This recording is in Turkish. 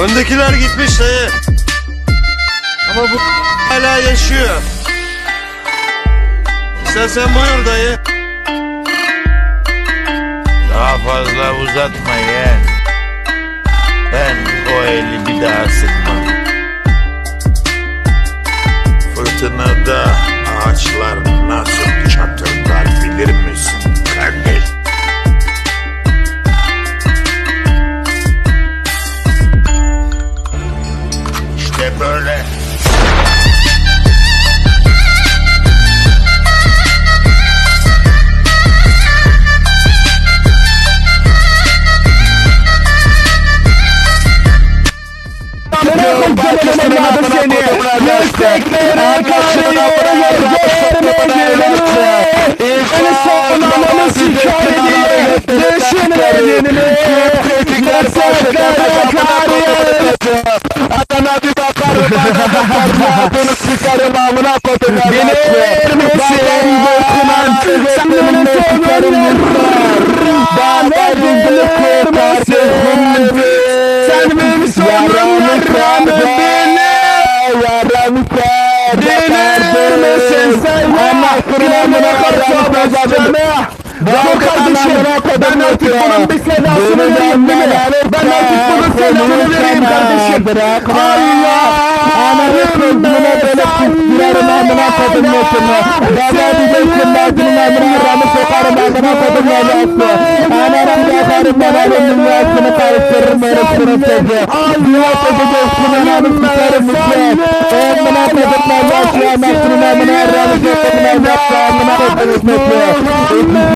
Öndekiler gitmiş dayı. Ama bu hala yaşıyor. İstersen buyur dayı. Daha fazla uzatma yeğen. İşte böyle. Bırakmadım seni. Yükseklere kayıyor görmediğini. Beni sonlamanı sikar edeyim. Düşünmedin mi? Yükseklere kayıyor. Bunu sıkarım amına kodum. Bilir misin dokunan senin sonunu Bana bilir misin? Sen benim sonunu bilir. Bilir misin sen ya? Kırmızı karşı. Dur kardeşim ben artık bunun bir selasını vereyim değil mi? Ben artık bunun selamını vereyim kardeşim. Allah! ከተድነትና ባባዲ ዘይክላትና ምናራ ምሰቃር ማመና ከተኛላት አማራም ዳፋርና ባለምኛት መታወስር መረስረተዘ ዲዋቶ ዘጆች ምና ምሳር ምሳ ምና ከተጥናላት ያማትና ምናራ ምሰቀና ምና ከተድነት